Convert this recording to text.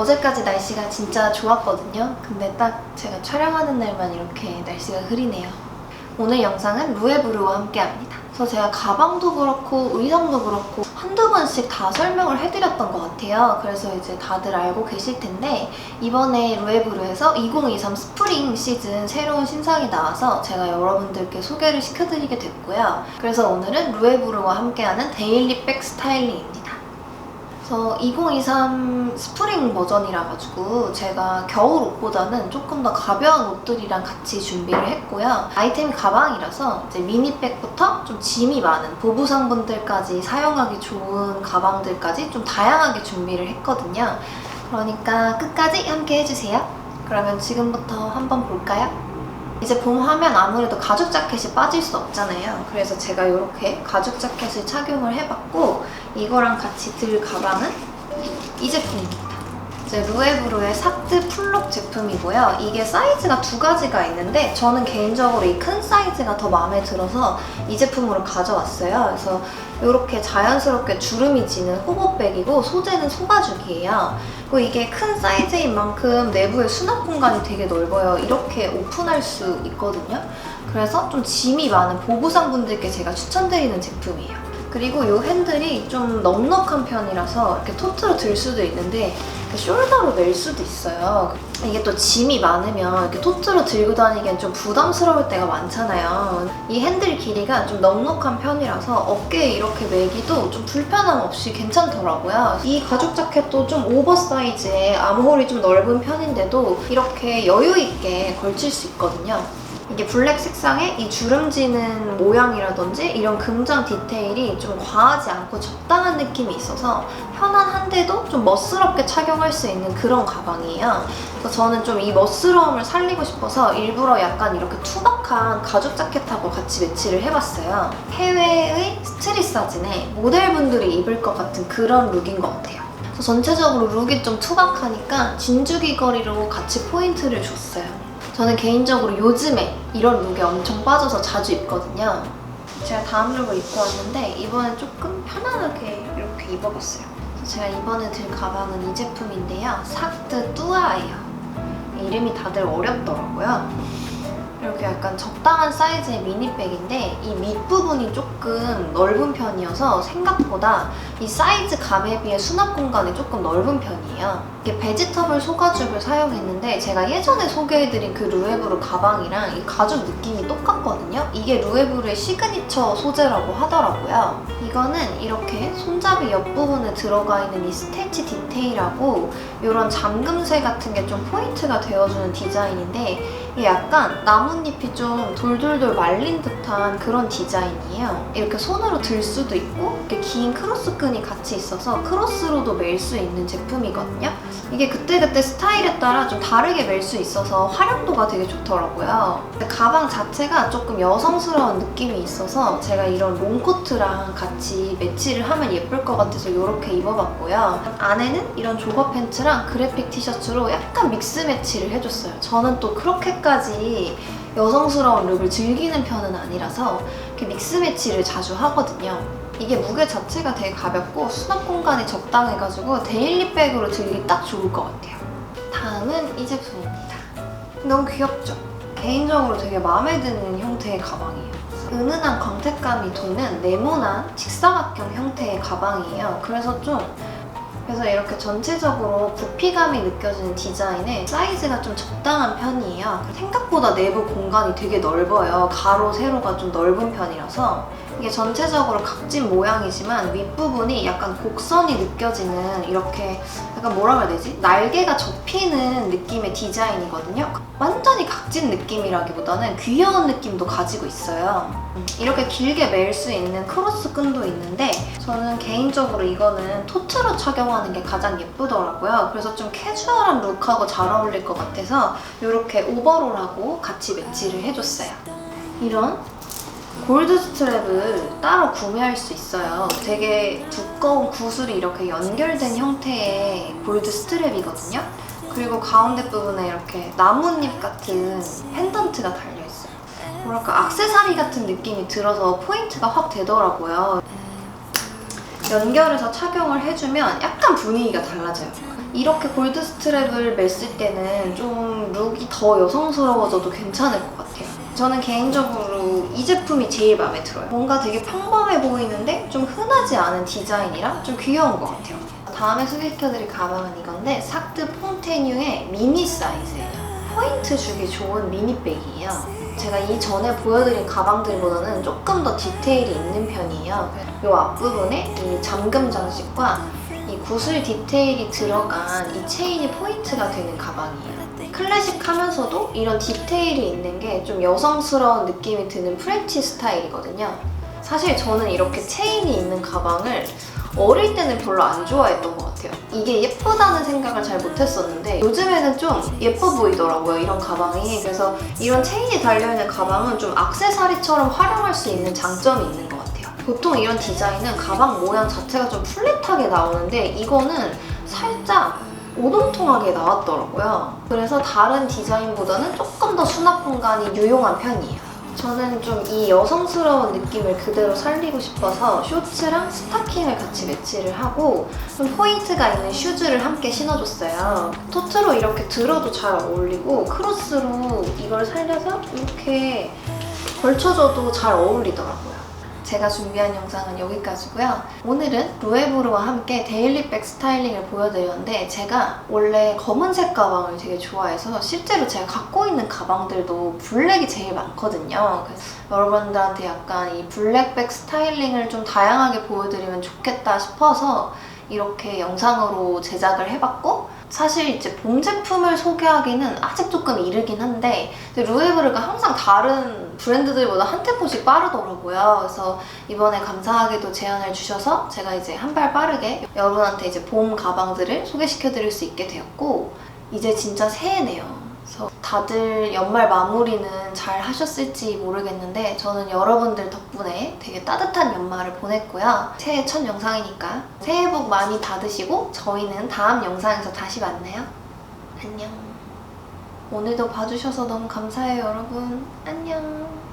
어제까지 날씨가 진짜 좋았거든요. 근데 딱 제가 촬영하는 날만 이렇게 날씨가 흐리네요. 오늘 영상은 루에브르와 함께 합니다. 그래서 제가 가방도 그렇고 의상도 그렇고 한두 번씩 다 설명을 해드렸던 것 같아요. 그래서 이제 다들 알고 계실 텐데 이번에 루에브르에서 2023 스프링 시즌 새로운 신상이 나와서 제가 여러분들께 소개를 시켜드리게 됐고요. 그래서 오늘은 루에브르와 함께하는 데일리백 스타일링입니다. 그래서 2023 스프링 버전이라 가지고 제가 겨울 옷보다는 조금 더 가벼운 옷들이랑 같이 준비를 했고요. 아이템이 가방이라서 이제 미니백부터 좀 짐이 많은 보부상분들까지 사용하기 좋은 가방들까지 좀 다양하게 준비를 했거든요. 그러니까 끝까지 함께 해주세요. 그러면 지금부터 한번 볼까요? 이제 봄 하면 아무래도 가죽 자켓이 빠질 수 없잖아요. 그래서 제가 이렇게 가죽 자켓을 착용을 해봤고 이거랑 같이 들 가방은 이 제품입니다. 이제 루에브루의 사트 풀록 제품이고요. 이게 사이즈가 두 가지가 있는데 저는 개인적으로 이 큰 사이즈가 더 마음에 들어서 이 제품으로 가져왔어요. 그래서 이렇게 자연스럽게 주름이 지는 호버백이고 소재는 소가죽이에요. 그리고 이게 큰 사이즈인 만큼 내부에 수납 공간이 되게 넓어요. 이렇게 오픈할 수 있거든요. 그래서 좀 짐이 많은 보부상 분들께 제가 추천드리는 제품이에요. 그리고 이 핸들이 좀 넉넉한 편이라서 이렇게 토트로 들 수도 있는데 숄더로 멜 수도 있어요. 이게 또 짐이 많으면 이렇게 토트로 들고 다니기엔 좀 부담스러울 때가 많잖아요. 이 핸들 길이가 좀 넉넉한 편이라서 어깨에 이렇게 매기도 좀 불편함 없이 괜찮더라고요. 이 가죽 자켓도 좀 오버사이즈에 암홀이 좀 넓은 편인데도 이렇게 여유 있게 걸칠 수 있거든요. 이게 블랙 색상에 이 주름지는 모양이라든지 이런 금장 디테일이 좀 과하지 않고 적당한 느낌이 있어서 편안한데도 좀 멋스럽게 착용할 수 있는 그런 가방이에요. 그래서 저는 좀 이 멋스러움을 살리고 싶어서 일부러 약간 이렇게 투박한 가죽 자켓하고 같이 매치를 해봤어요. 해외의 스트릿 사진에 모델분들이 입을 것 같은 그런 룩인 것 같아요. 전체적으로 룩이 좀 투박하니까 진주귀 거리로 같이 포인트를 줬어요. 저는 개인적으로 요즘에 이런 룩에 엄청 빠져서 자주 입거든요. 제가 다음 룩을 입고 왔는데 이번엔 조금 편안하게 이렇게 입어봤어요. 제가 이번에 들 가방은 이 제품인데요. 사트 뚜아예요. 이름이 다들 어렵더라고요. 이렇게 약간 적당한 사이즈의 미니백인데 이 밑부분이 조금 넓은 편이어서 생각보다 이 사이즈 감에 비해 수납 공간이 조금 넓은 편이에요. 이게 베지터블 소가죽을 사용했는데 제가 예전에 소개해드린 그 루에브르 가방이랑 이 가죽 느낌이 똑같거든요. 이게 루에브르의 시그니처 소재라고 하더라고요. 이거는 이렇게 손잡이 옆부분에 들어가 있는 이 스테치 디테일하고 이런 잠금쇠 같은 게 좀 포인트가 되어주는 디자인인데 이게 약간 나뭇잎이 좀 돌돌돌 말린 듯한 그런 디자인이에요. 이렇게 손으로 들 수도 있고 이렇게 긴 크로스끈이 같이 있어서 크로스로도 멜 수 있는 제품이거든요. 이게 그때그때 스타일에 따라 좀 다르게 멜 수 있어서 활용도가 되게 좋더라고요. 가방 자체가 조금 여성스러운 느낌이 있어서 제가 이런 롱코트랑 같이 매치를 하면 예쁠 것 같아서 이렇게 입어봤고요. 안에는 이런 조거 팬츠랑 그래픽 티셔츠로 약간 믹스 매치를 해줬어요. 저는 또 그렇게까지 여성스러운 룩을 즐기는 편은 아니라서 이렇게 믹스 매치를 자주 하거든요. 이게 무게 자체가 되게 가볍고 수납 공간이 적당해가지고 데일리백으로 들기 딱 좋을 것 같아요. 다음은 이 제품입니다. 너무 귀엽죠? 개인적으로 되게 마음에 드는 형태의 가방이에요. 은은한 광택감이 도는 네모난 직사각형 형태의 가방이에요. 그래서 좀 그래서 이렇게 전체적으로 부피감이 느껴지는 디자인에 사이즈가 좀 적당한 편이에요. 생각보다 내부 공간이 되게 넓어요. 가로, 세로가 좀 넓은 편이라서 이게 전체적으로 각진 모양이지만 윗부분이 약간 곡선이 느껴지는 이렇게 약간 뭐라 그래야 되지? 날개가 접히는 느낌의 디자인이거든요. 완전히 각진 느낌이라기보다는 귀여운 느낌도 가지고 있어요. 음, 이렇게 길게 멜수 있는 크로스 끈도 있는데 저는 개인적으로 이거는 토트로 착용하는 게 가장 예쁘더라고요. 그래서 좀 캐주얼한 룩하고 잘 어울릴 것 같아서 이렇게 오버롤하고 같이 매치를 해줬어요. 이런 골드 스트랩을 따로 구매할 수 있어요. 되게 두꺼운 구슬이 이렇게 연결된 형태의 골드 스트랩이거든요. 그리고 가운데 부분에 이렇게 나뭇잎 같은 펜던트가 달려있어요. 뭐랄까, 악세사리 같은 느낌이 들어서 포인트가 확 되더라고요. 연결해서 착용을 해주면 약간 분위기가 달라져요. 이렇게 골드 스트랩을 맸을 때는 좀 룩이 더 여성스러워져도 괜찮을 것 같아요. 저는 개인적으로 이 제품이 제일 마음에 들어요. 뭔가 되게 평범해 보이는데 좀 흔하지 않은 디자인이라 좀 귀여운 것 같아요. 다음에 소개시켜드릴 가방은 이건데 삭드 퐁테뉴의 미니 사이즈예요. 포인트 주기 좋은 미니백이에요. 제가 이전에 보여드린 가방들보다는 조금 더 디테일이 있는 편이에요. 이 앞부분에 이 잠금 장식과 이 구슬 디테일이 들어간 이 체인이 포인트가 되는 가방이에요. 클래식하면서도 이런 디테일이 있는 게 좀 여성스러운 느낌이 드는 프렌치 스타일이거든요. 사실 저는 이렇게 체인이 있는 가방을 어릴 때는 별로 안 좋아했던 것 같아요. 이게 예쁘다는 생각을 잘 못했었는데 요즘에는 좀 예뻐 보이더라고요, 이런 가방이. 그래서 이런 체인이 달려있는 가방은 좀 악세사리처럼 활용할 수 있는 장점이 있는 것 같아요. 보통 이런 디자인은 가방 모양 자체가 좀 플랫하게 나오는데 이거는 살짝 오동통하게 나왔더라고요. 그래서 다른 디자인보다는 조금 더 수납 공간이 유용한 편이에요. 저는 좀 이 여성스러운 느낌을 그대로 살리고 싶어서 쇼츠랑 스타킹을 같이 매치를 하고 좀 포인트가 있는 슈즈를 함께 신어줬어요. 토트로 이렇게 들어도 잘 어울리고 크로스로 이걸 살려서 이렇게 걸쳐줘도 잘 어울리더라고요. 제가 준비한 영상은 여기까지고요. 오늘은 루에브르와 함께 데일리백 스타일링을 보여드렸는데 제가 원래 검은색 가방을 되게 좋아해서 실제로 제가 갖고 있는 가방들도 블랙이 제일 많거든요. 그래서 여러분들한테 약간 이 블랙백 스타일링을 좀 다양하게 보여드리면 좋겠다 싶어서 이렇게 영상으로 제작을 해봤고 사실 이제 봄 제품을 소개하기는 아직 조금 이르긴 한데 루에브르가 항상 다른 브랜드들보다 한 템포씩 빠르더라고요. 그래서 이번에 감사하게도 제안을 주셔서 제가 이제 한 발 빠르게 여러분한테 이제 봄 가방들을 소개시켜드릴 수 있게 되었고 이제 진짜 새해네요. 그래서 다들 연말 마무리는 잘 하셨을지 모르겠는데 저는 여러분들 덕분에 되게 따뜻한 연말을 보냈고요. 새해 첫 영상이니까 새해 복 많이 받으시고 저희는 다음 영상에서 다시 만나요. 안녕. 오늘도 봐주셔서 너무 감사해요, 여러분. 안녕.